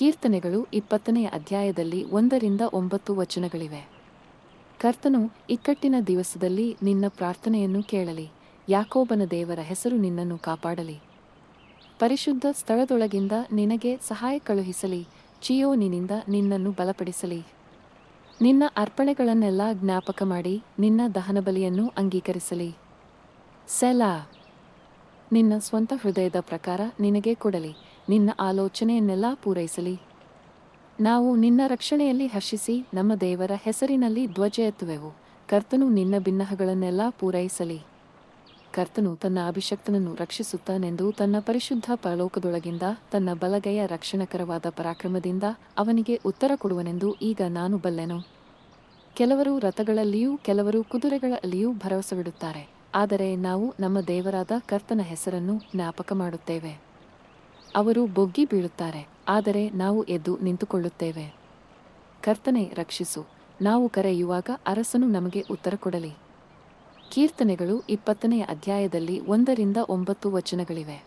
ಕೀರ್ತನೆಗಳು ಇಪ್ಪತ್ತನೆಯ ಅಧ್ಯಾಯದಲ್ಲಿ ಒಂದರಿಂದ ಒಂಬತ್ತು ವಚನಗಳಿವೆ. ಕರ್ತನು ಇಕ್ಕಟ್ಟಿನ ದಿವಸದಲ್ಲಿ ನಿನ್ನ ಪ್ರಾರ್ಥನೆಯನ್ನು ಕೇಳಲಿ. ಯಾಕೋಬನ ದೇವರ ಹೆಸರು ನಿನ್ನನ್ನು ಕಾಪಾಡಲಿ. ಪರಿಶುದ್ಧ ಸ್ಥಳದೊಳಗಿಂದ ನಿನಗೆ ಸಹಾಯ ಕಳುಹಿಸಲಿ. ಚಿಯೋನಿನಿಂದ ನಿನ್ನನ್ನು ಬಲಪಡಿಸಲಿ. ನಿನ್ನ ಅರ್ಪಣೆಗಳನ್ನೆಲ್ಲ ಜ್ಞಾಪಕ ಮಾಡಿ ನಿನ್ನ ದಹನಬಲಿಯನ್ನು ಅಂಗೀಕರಿಸಲಿ. ಸೆಲಾ, ನಿನ್ನ ಸ್ವಂತ ಹೃದಯದ ಪ್ರಕಾರ ನಿನಗೆ ಕೊಡಲಿ. ನಿನ್ನ ಆಲೋಚನೆಯನ್ನೆಲ್ಲ ಪೂರೈಸಲಿ. ನಾವು ನಿನ್ನ ರಕ್ಷಣೆಯಲ್ಲಿ ಹರ್ಷಿಸಿ ನಮ್ಮ ದೇವರ ಹೆಸರಿನಲ್ಲಿ ಧ್ವಜ ಎತ್ತುವೆವು. ಕರ್ತನು ನಿನ್ನ ಭಿನ್ನಹಗಳನ್ನೆಲ್ಲ ಪೂರೈಸಲಿ. ಕರ್ತನು ತನ್ನ ಅಭಿಷಕ್ತನನ್ನು ರಕ್ಷಿಸುತ್ತಾನೆಂದು ತನ್ನ ಪರಿಶುದ್ಧ ಪರಲೋಕದೊಳಗಿಂದ, ತನ್ನ ಬಲಗೈಯ ರಕ್ಷಣಕರವಾದ ಪರಾಕ್ರಮದಿಂದ ಅವನಿಗೆ ಉತ್ತರ ಕೊಡುವನೆಂದು ಈಗ ನಾನು ಬಲ್ಲೆನು. ಕೆಲವರು ರಥಗಳಲ್ಲಿಯೂ, ಕೆಲವರು ಕುದುರೆಗಳಲ್ಲಿಯೂ ಭರವಸವಿಡುತ್ತಾರೆ. ಆದರೆ ನಾವು ನಮ್ಮ ದೇವರಾದ ಕರ್ತನ ಹೆಸರನ್ನು ಜ್ಞಾಪಕ ಮಾಡುತ್ತೇವೆ ಅವರು ಬೊಗ್ಗಿ ಬೀಳುತ್ತಾರೆ, ಆದರೆ ನಾವು ಎದ್ದು ನಿಂತುಕೊಳ್ಳುತ್ತೇವೆ. ಕರ್ತನೆ, ರಕ್ಷಿಸು. ನಾವು ಕರೆಯುವಾಗ ಅರಸನು ನಮಗೆ ಉತ್ತರ ಕೊಡಲಿ. ಕೀರ್ತನೆಗಳು ಇಪ್ಪತ್ತನೆಯ ಅಧ್ಯಾಯದಲ್ಲಿ ಒಂದರಿಂದ ಒಂಬತ್ತು ವಚನಗಳಿವೆ.